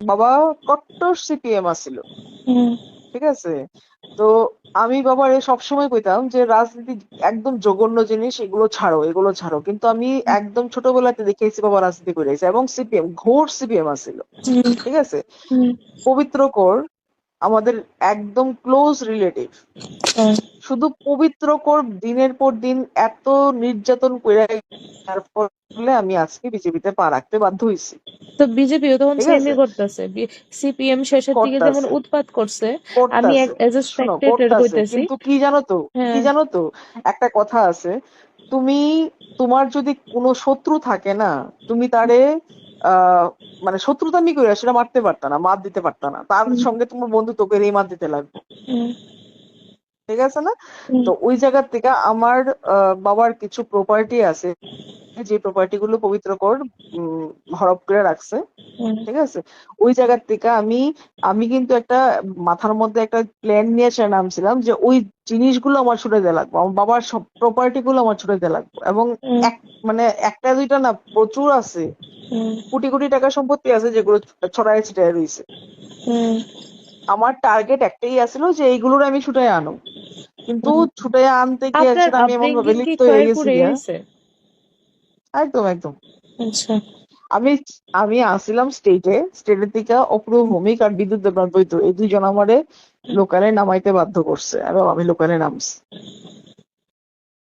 বাবা কট্টর সিপিএম আছিল। ঠিক আছে? তো আমি বাবারে সবসময় কইতাম যে রাজনীতি একদম জঘন্য জিনিস এগুলো ছাড়ো এগুলো ছাড়ো। কিন্তু আমি একদম ছোটবেলাতে দেখেছি বাবা রাজনীতি করেছে এবং সিপিএম ঘোর সিপিএম আছিল। ঠিক আছে? পবিত্র কর আমাদের একদম ক্লোজ রিলেটিভ শুধু পবিত্র কর দিনের পর দিন এত নির্যাতন করে তারপর আমি আজকে বিজেপিতে পা রাখতে বাধ্য হয়েছি তো বিজেপিও তখন সেমই? করতেছে। সিপিএম শেষের দিকে যেমন উৎপাত করছে আমি এজ এ স্পেক্টেটর কইতেছি। কিন্তু কি জানো তো? হ্যাঁ। কি জানো তো? একটা কথা আছে। তুমি তোমার যদি কোনো শত্রু থাকে না তুমি তারে মানে শত্রুতা শত্রুতামি করে সেটা মারতে পারতা না মার দিতে পারতা না। তার সঙ্গে তোমার বন্ধু তোকে এই মার দিতে লাগবে। ঠিক আছে না? তো ওই জায়গা থেকে আমার বাবার কিছু প্রপার্টি আছে যে প্রপার্টি গুলো পবিত্র কর হরপ করে রাখছে। ঠিক আছে? ওই জায়গার থেকে আমি আমি কিন্তু একটা মাথার মধ্যে একটা প্ল্যান নিয়ে সে নামছিলাম যে ওই জিনিসগুলো আমার ছুটে দেওয়া লাগবে আমার বাবার সব প্রপার্টি গুলো আমার ছুটে দেওয়া লাগবে। এবং এক মানে একটা দুইটা না প্রচুর আছে। কোটি কোটি টাকা সম্পত্তি আছে যেগুলো ছড়ায় ছিটায় রয়েছে আমার টার্গেট একটাই আছিল যে এইগুলোর আমি ছুটায় আনো কিন্তু ছুটায় আনতে গিয়ে আমি এমন ভাবে লিপ্ত হয়ে গেছি। একদম একদম। আচ্ছা। আমি আমি আসছিলাম স্টেটে স্টেটের থেকে অপূর্ব ভৌমিক আর বিদ্যুৎ দেবনাথ বৈদ্য এই দুইজন আমারে লোকালে নামাইতে বাধ্য করছে। এবং আমি লোকালে নামছি।